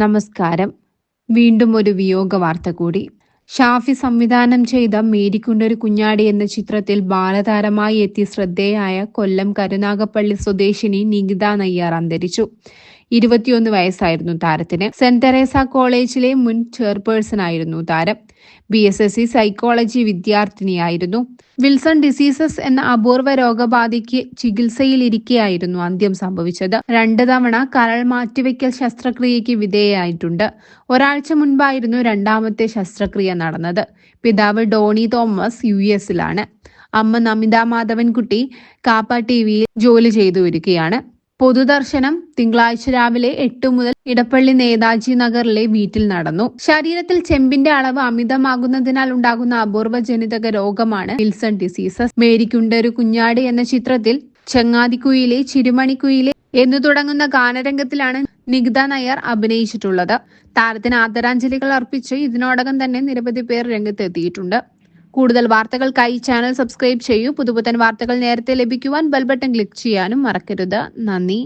നമസ്കാരം. വീണ്ടും ഒരു വിയോഗ വാർത്ത കൂടി. ഷാഫി സംവിധാനം ചെയ്ത മേരിക്കുണ്ടൊരു കുഞ്ഞാടി എന്ന ചിത്രത്തിൽ ബാലതാരമായി എത്തി ശ്രദ്ധേയായ കൊല്ലം കരുനാഗപ്പള്ളി സ്വദേശിനി നികിത നയ്യാർ അന്തരിച്ചു. ഇരുപത്തിയൊന്ന് വയസ്സായിരുന്നു താരത്തിന്. സെന്റ് തെരേസ കോളേജിലെ മുൻ ചെയർപേഴ്സൺ ആയിരുന്നു താരം. B S S C psychology വിദ്യാർത്ഥിനിയായിരുന്നു. Wilson diseases എന്ന അപൂർവ രോഗബാധയ്ക്ക് ചികിത്സയിലിരിക്കെയായിരുന്നു അന്ത്യം സംഭവിച്ചത്. രണ്ട് തവണ കരൾ മാറ്റിവെക്കൽ ശസ്ത്രക്രിയയ്ക്ക് വിധേയമായിട്ടുണ്ട് ഒരാഴ്ച മുൻപായിരുന്നു രണ്ടാമത്തെ ശസ്ത്രക്രിയ നടന്നത്. പിതാവ് ഡോണി തോമസ് യു എസിലാണ്. അമ്മ നമിത മാധവൻകുട്ടി കാപ്പ ടി വിയിൽ ജോലി ചെയ്തു വരികയാണ് പൊതുദർശനം തിങ്കളാഴ്ച രാവിലെ എട്ട് മുതൽ ഇടപ്പള്ളി നേതാജി നഗറിലെ വീട്ടിൽ നടന്നു. ശരീരത്തിൽ ചെമ്പിന്റെ അളവ് അമിതമാകുന്നതിനാൽ ഉണ്ടാകുന്ന അപൂർവ ജനിതക രോഗമാണ് വിൽസൺ ഡിസീസസ്. മേരിക്കുണ്ടൊരു കുഞ്ഞാട് എന്ന ചിത്രത്തിൽ ചെങ്ങാതിക്കുയിലെ ചിരുമണിക്കുയിലെ എന്നു തുടങ്ങുന്ന ഗാനരംഗത്തിലാണ് നികിത നയ്യർ അഭിനയിച്ചിട്ടുള്ളത്. താരത്തിന് ആദരാഞ്ജലികൾ അർപ്പിച്ച് ഇതിനോടകം തന്നെ നിരവധി പേർ രംഗത്തെത്തിയിട്ടുണ്ട്. കൂടുതൽ വാർത്തകൾക്കായി ചാനൽ സബ്സ്ക്രൈബ് ചെയ്യൂ. പുതുപുത്തൻ വാർത്തകൾ നേരത്തെ ലഭിക്കുവാൻ ബെൽബട്ടൺ ക്ലിക്ക് ചെയ്യാനും മറക്കരുത്. നന്ദി.